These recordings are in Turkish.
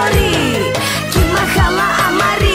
Amari Kimahama Amari.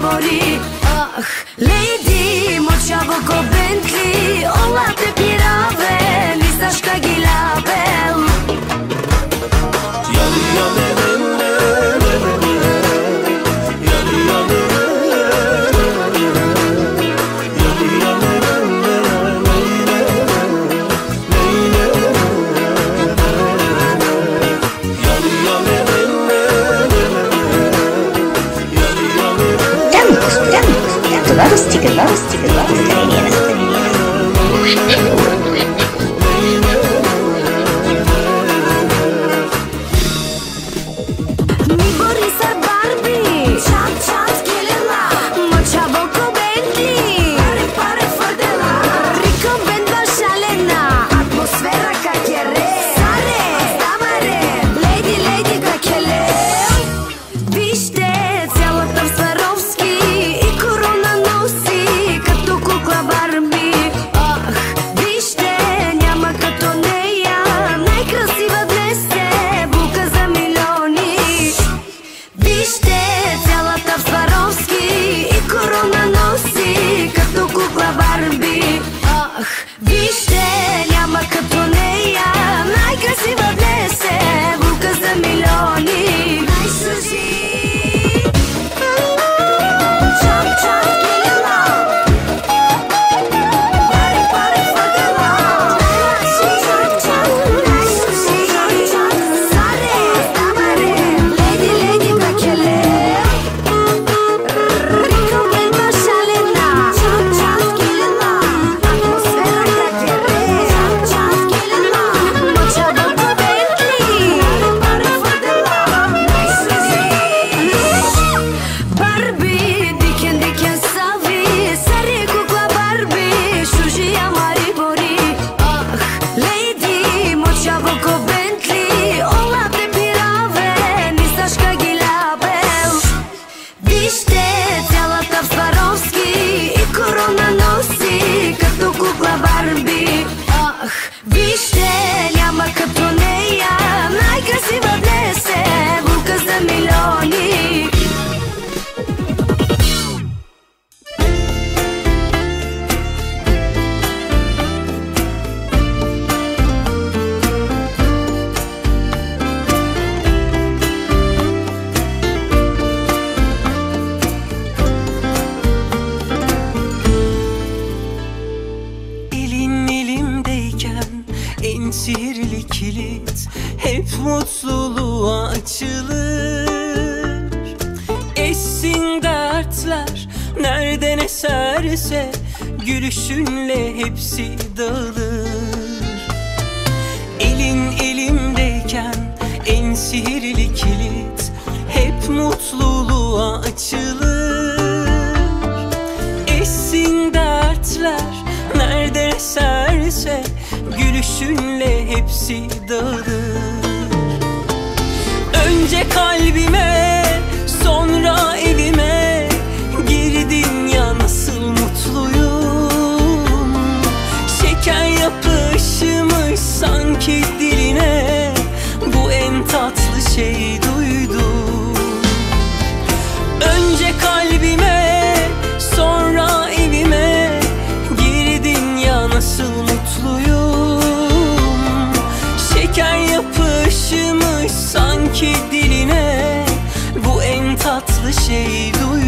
μπορεί Αχ, Lady, morsavo Bentley Όλα τε πειράβε, στα σκαγγυλά birden eserse Gülüşünle hepsi dağılır. Elin elimdeyken en sihirli kilit Hep mutluluğa açılır. Essin dertler nerede eserse Gülüşünle hepsi dağılır. Önce kalbime 的鞋一路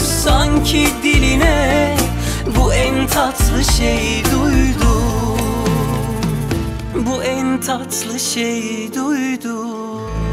sanki diline Bu en tatlı şey duydum. Bu en tatlı şey duydum